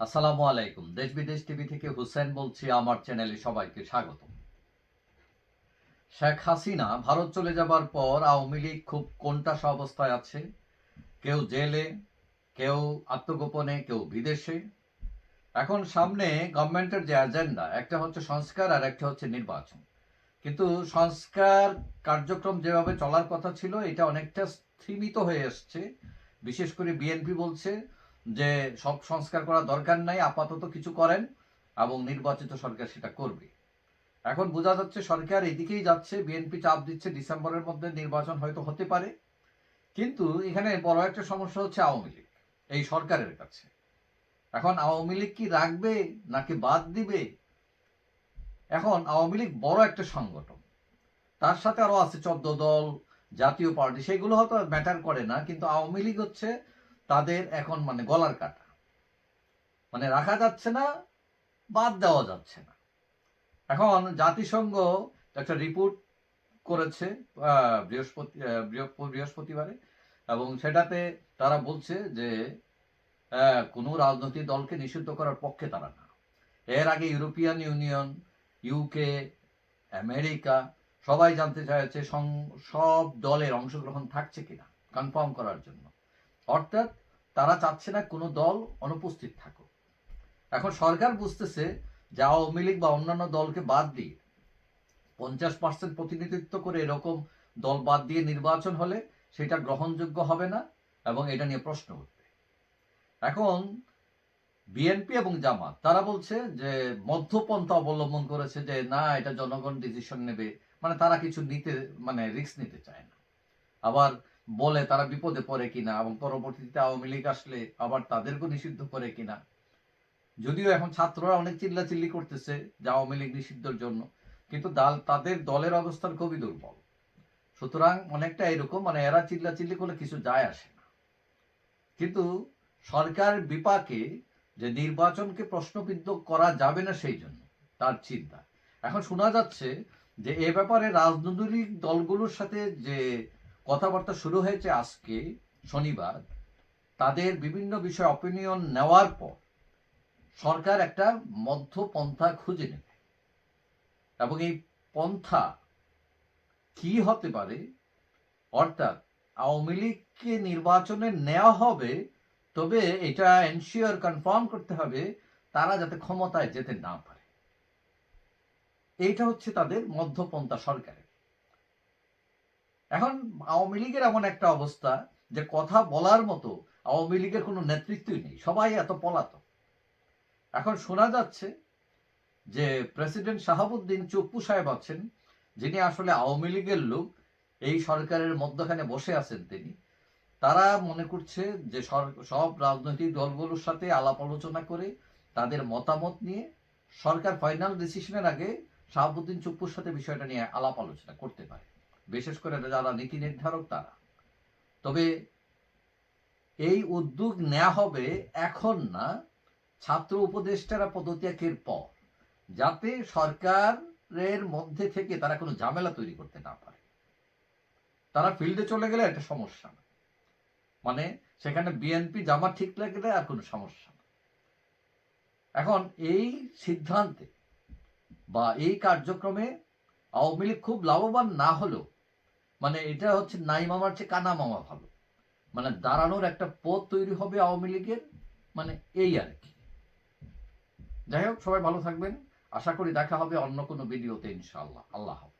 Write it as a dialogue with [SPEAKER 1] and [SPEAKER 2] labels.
[SPEAKER 1] আসসালামু আলাইকুম। দেশ বিদেশ টিভি থেকে হুসেন বলছি, আমার চ্যানেলে সবাইকে স্বাগত শেখ হাসিনা ভারত চলে যাবার পর আওয়ামী লীগ খুব কোনটাসা অবস্থায় আছে। কেউ জেলে, কেউ আত্মগোপনে, কেউ বিদেশে। এখন সামনে গভর্নমেন্টের যে এজেন্ডা একটা হচ্ছে সংস্কার আর একটা হচ্ছে নির্বাচন। কিন্তু সংস্কার কার্যক্রম যেভাবে চলার কথা ছিল, এটা অনেকটা স্থিমিত হয়ে এসছে। বিশেষ করে বিএনপি বলছে যে সব সংস্কার করার দরকার নাই, আপাতত কিছু করেন এবং নির্বাচিত সরকার সেটা করবে। এখন বোঝা যাচ্ছে সরকার এদিকেই যাচ্ছে বিএনপি চাপ দিচ্ছে, ডিসেম্বরের মধ্যে নির্বাচন হয়তো হতে পারে। কিন্তু এখানে বড় একটা সমস্যা হচ্ছে আওয়ামী লীগ, এই সরকারের কাছে। এখন আওয়ামী লীগ কি রাখবে নাকি বাদ দিবে? এখন আওয়ামী লীগ বড় একটা সংগঠন। তার সাথে আরও আছে চোদ্দ দল, জাতীয় পার্টি, সেগুলো হয়তো ম্যাটার করে না, কিন্তু আওয়ামী লীগ হচ্ছে তাদের এখন মানে গলার কাটা। মানে রাখা যাচ্ছে না, বাদ দেওয়া যাচ্ছে না। এখন জাতিসংঘ একটা রিপোর্ট করেছে বৃহস্পতি বৃহস্পতিবারে, এবং সেটাতে তারা বলছে যে কোনো রাজনৈতিক দলকে নিষিদ্ধ করার পক্ষে তারা না। এর আগে ইউরোপিয়ান ইউনিয়ন ইউকে আমেরিকা, সবাই জানতে চাইছে সব দলের অংশগ্রহণ থাকছে কিনা কনফার্ম করার জন্য। অর্থাৎ তারা চাচ্ছে না কোনো দল অনুপস্থিত থাকুক। এখন সরকার বুঝতেছে যে আওয়ামী লীগ বা অন্যান্য দলকে বাদ দিয়ে পঞ্চাশ পার্সেন্ট প্রতিনিধিত্ব করে এরকম দল বাদ দিয়ে নির্বাচন হলে সেটা গ্রহণযোগ্য হবে না এবং এটা নিয়ে প্রশ্ন উঠবে। এখন বিএনপি এবং জামাত, তারা বলছে যে মধ্যপন্থা অবলম্বন করেছে যে না, এটা জনগণ ডিসিশন নেবে। মানে তারা কিছু নিতে মানে রিস্ক নিতে চায় না। আবার বলে তারা বিপদে পড়ে কিনা এবং পরবর্তীতে আওয়ামী লীগ আসলে আবার তাদেরকেও নিষিদ্ধ করে কিনা। যদিও এখন ছাত্ররা অনেক চিল্লাচিল্লি করতেছে যে আওয়ামী লীগ নিষিদ্ধর জন্য, কিন্তু দাল, তাদের দলের অবস্থান খুবই দুর্বল। সুতরাং অনেকটা এরকম মানে এরা চিল্লাচিল্লি করলে কিছু যায় আসে না। কিন্তু সরকার বিপাকে যে নির্বাচনকে প্রশ্নবিদ্ধ করা যাবে না সেই জন্য, তার চিন্তা। এখন শোনা যাচ্ছে যে এ ব্যাপারে রাজনৈতিক দলগুলোর সাথে যে কথাবার্তা শুরু হয়েছে আজকে, শনিবার। তাদের বিভিন্ন বিষয়ে অপিনিয়ন নেওয়ার পর সরকার একটা মধ্যপন্থা খুঁজে নেবে। এবং এই পন্থা কি হতে পারে? অর্থাৎ আওয়ামী লীগকে নির্বাচনে নেওয়া হবে, তবে এটা এনশিওর কনফার্ম করতে হবে তারা যাতে ক্ষমতায় যেতে না পারে। এইটা হচ্ছে তাদের মধ্যপন্থা সরকারের। এখন আওয়ামী লীগের এমন একটা অবস্থা যে কথা বলার মতো আওয়ামী লীগের কোনো নেতৃত্বই নেই। সবাই এত পলাতক। এখন শোনা যাচ্ছে যে প্রেসিডেন্ট শাহাবুদ্দিন চপ্পু সাহেব আছেন, যিনি আসলে আওয়ামী লীগের লোক, এই সরকারের মধ্যখানে বসে আছেন তিনি। তারা মনে করছে যে সব রাজনৈতিক দলগুলোর সাথে আলাপ আলোচনা করে তাদের মতামত নিয়ে সরকার ফাইনাল ডিসিশনের আগে শাহাবুদ্দিন চুপ্পুর সাথে বিষয়টা নিয়ে আলাপ আলোচনা করতে পারে। বিশেষ করে যারা নীতি নির্ধারক তারা। তবে এই উদ্যোগ নেওয়া হবে এখন না, ছাত্র উপদেষ্টারা পদত্যাগের পর, যাতে সরকারের মধ্যে থেকে তারা কোনো ঝামেলা তৈরি করতে না পারে। তারা ফিল্ডে চলে গেলে একটা সমস্যা না। মানে সেখানে বিএনপি জামা ঠিক লাগলে আর কোনো সমস্যা না। এখন এই সিদ্ধান্তে বা এই কার্যক্রমে আওয়ামী লীগ খুব লাভবান না হলেও মানে এটা হচ্ছে নাই মামার চেয়ে কানা মামা ভালো। মানে দাঁড়ানোর একটা পথ তৈরি হবে আওয়ামী লীগের মানে এই আর কি। যাই হোক, সবাই ভালো থাকবেন। আশা করি দেখা হবে অন্য কোনো ভিডিওতে ইনশাআল্লাহ। আল্লাহ হাফেজ।